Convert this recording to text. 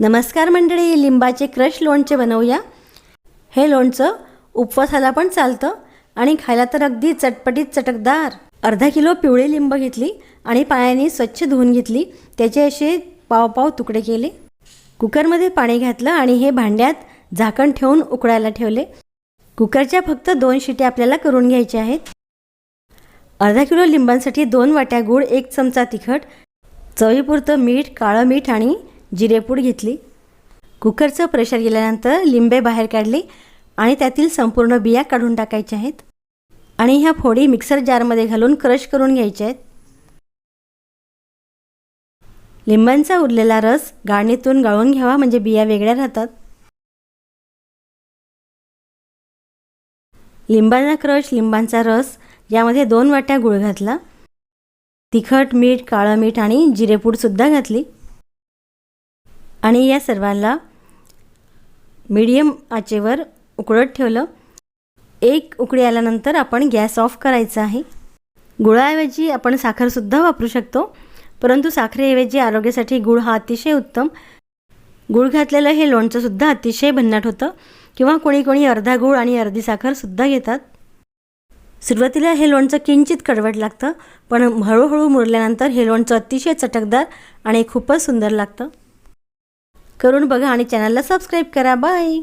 नमस्कार मंडळी लिंबाचे क्रश लोणचे बनवूया. हे लोणचं उपवासाला पण चालतं आणि खायला तर अगदी चटपटीत चटकदार. अर्धा किलो पिवळी लिंब घेतली आणि पाण्याने स्वच्छ धुवून घेतली. त्याचे असे पाव पाव तुकडे केले. कुकरमध्ये पाणी घातलं आणि हे भांड्यात झाकण ठेवून उकळायला ठेवले. कुकरच्या फक्त दोन शिट्या आपल्याला करून घ्यायच्या आहेत. अर्धा किलो लिंबांसाठी दोन वाट्या गूळ एक चमचा तिखट चवीपुरतं मीठ काळं मीठ आणि जिरेपूड घेतली. कुकरचं प्रेशर गेल्यानंतर लिंबे बाहेर काढले आणि त्यातील संपूर्ण बिया काढून टाकायच्या आहेत. आणि ह्या फोडी मिक्सर जारमध्ये घालून क्रश करून घ्यायच्या आहेत. लिंबांचा उरलेला रस गाळणीतून गाळून घ्यावा म्हणजे बिया वेगळ्या राहतात. लिंबाचा क्रश लिंबांचा रस यामध्ये दोन वाट्या गुळ घातला. तिखट मीठ काळं मीठ आणि जिरेपूडसुद्धा घातली. आणि या सर्वांना मीडियम आचेवर उकळत ठेवलं. एक उकळी आल्यानंतर आपण गॅस ऑफ करायचा आहे. गुळाऐवजी आपण साखरसुद्धा वापरू शकतो परंतु साखरेऐवजी आरोग्यासाठी गुळ हा अतिशय उत्तम. गुळ घातलेलं हे लोणचंसुद्धा अतिशय भन्नाट होतं. किंवा कोणी कोणी अर्धा गुळ आणि अर्धी साखरसुद्धा घेतात. सुरुवातीला हे लोणचं किंचित कडवट लागतं पण हळूहळू मुरल्यानंतर हे लोणचं अतिशय चटकदार आणि खूपच सुंदर लागतं. करून बघा आणि चॅनलला सबस्क्राईब करा. बाय.